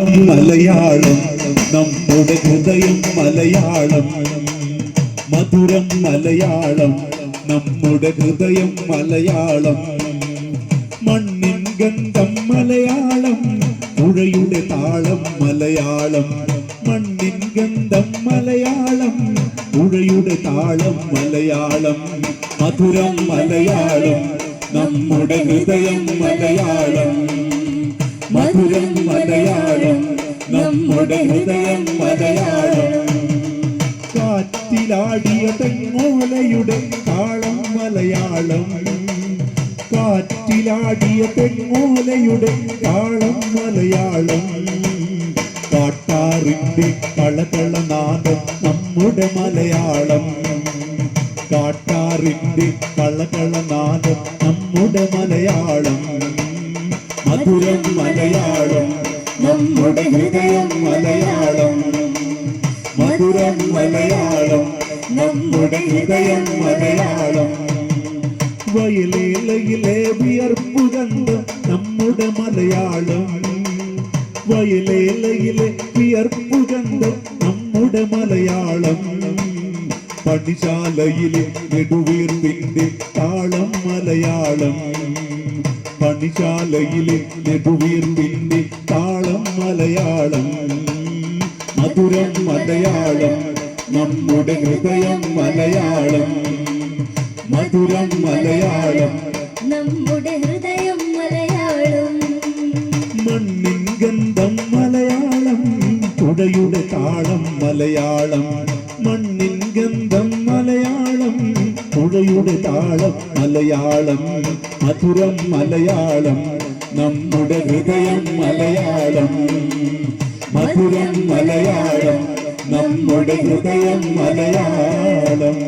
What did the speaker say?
മലയാളം നമ്മുടെ ഹൃദയം മലയാളം. മധുരം മലയാളം നമ്മുടെ ഹൃദയം മലയാളം. മണ്ണിൻ ഗന്ധം മലയാളം പുഴയുടെ താളം മലയാളം. മണ്ണിൻ ഗന്ധം മലയാളം പുഴയുടെ താളം മലയാളം. മധുരം മലയാളം നമ്മുടെ ഹൃദയം മലയാളം. നമ്മുടെ ഹൃദയം മലയാളം. കാറ്റിലാടിയ തെങ്ങോലയുടെ താളം മലയാളം. കാറ്റിലാടിയ തെങ്ങോലയുടെ താളം മലയാളം. കാട്ടാറിന്റെ കളകളനാദം നമ്മുടെ മലയാളം. കാട്ടാറിന്റെ കളകളനാദം നമ്മുടെ മലയാളം. മധുരം മലയാളം. നമ്മുടെ ഹൃദയം മലയാളം. മധുരം മലയാളം. നമ്മുടെ ഹൃദയം മലയാളം. വയലേലയിലെ വിയർപ്പു കണ്ട് നമ്മുടെ മലയാളം. വയലേലയിലെ വിയർപ്പു കണ്ട് നമ്മുടെ മലയാളം. പണിശാലയിലെ നെടുവീർപ്പിന്റെ താളം മലയാളം. പണിശാലയിലെ നെടുവീർപ്പിന്റെ മലയാളം. മധുരം മലയാളം നമ്മുടെ ഹൃദയം മലയാളം. മധുരം മലയാളം. നമ്മുടെ ഹൃദയം മലയാളം. മണ്ണിൻ ഗന്ധം മലയാളം പുഴയുടെ താളം മലയാളം. മണ്ണിൻ ഗന്ധം മലയാളം പുഴയുടെ താളം മലയാളം. മധുരം മലയാളം. നമ്മുടെ ഹൃദയം മലയാളം മധുരം മലയാളം നമ്മുടെ ഹൃദയം മലയാളം.